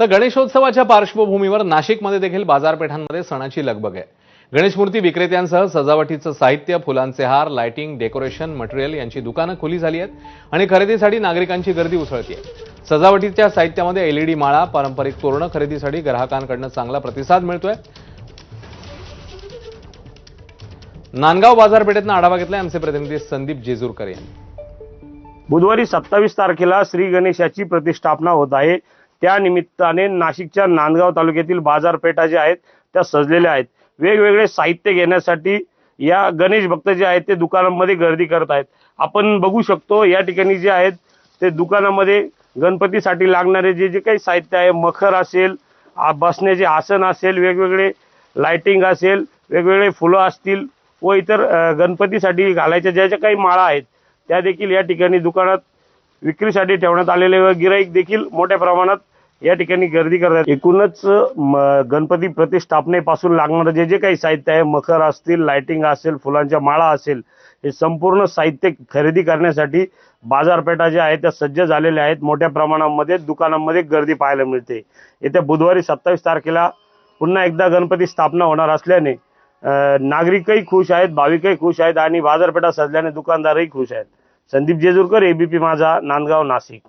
तर गणेशोत्सवाच्या पार्श्वभूमीवर नाशिकमध्ये देखील बाजारपेठांमध्ये सणाची लगबग आहे. गणेश मूर्ती विक्रेत्यांसह सजावटीचं साहित्य फुलांचे हार लायटिंग डेकोरेशन मटेरियल यांची दुकानं खुली झाली आहेत आणि खरेदीसाठी नागरिकांची गर्दी उसळते सजावटीच्या साहित्यामध्ये एलईडी माळा पारंपरिक तोरणं खरेदीसाठी ग्राहकांकडनं चांगला प्रतिसाद मिळतोय. नांदगाव बाजारपेठेतनं आढावा घेतलाय आमचे प्रतिनिधी संदीप जेजूरकर यांनी. बुधवारी सत्तावीस तारखेला श्री गणेशाची प्रतिष्ठापना होत आहे. त्या निमित्ताने नाशिकच्या नांदगाव तालुक्यातील बाजारपेठा ज्या आहेत त्या सजलेल्या आहेत. वेगवेगळे साहित्य घेण्यासाठी या गणेश भक्त जे आहेत ते दुकानांमध्ये गर्दी करत आहेत. आपण बघू शकतो या ठिकाणी जे आहेत ते दुकानामध्ये गणपतीसाठी लागणारे जे जे काही साहित्य आहे मखर असेल आ- बसण्याचे आसन असेल वेगवेगळे लाइटिंग असेल वेगवेगळे फुलं असतील व इतर गणपतीसाठी घालायच्या ज्या ज्या काही माळा आहेत त्या देखील या ठिकाणी दुकानात विक्रीसाठी ठेवण्यात आलेले व गिराईक देखील मोठ्या प्रमाणात या ठिकाणी गर्दी करतात एकूणच म, गणपती प्रतिष्ठापनेपासून लागणारं जे जे काही साहित्य आहे मखर असतील लाइटिंग असेल फुलांच्या माळा असेल हे संपूर्ण साहित्य खरेदी करण्यासाठी बाजारपेठा ज्या आहेत त्या सज्ज झालेल्या आहेत. मोठ्या प्रमाणामध्ये दुकानांमध्ये गर्दी पाहायला मिळते. येत्या बुधवारी सत्तावीस तारखेला पुन्हा एकदा गणपती स्थापना होणार असल्याने नागरिकही खुश आहेत भाविकही खुश आहेत आणि बाजारपेठा सजल्याने दुकानदारही खुश आहेत. संदीप जेजूरकर एबीपी माझा नांदगाव नाशिक.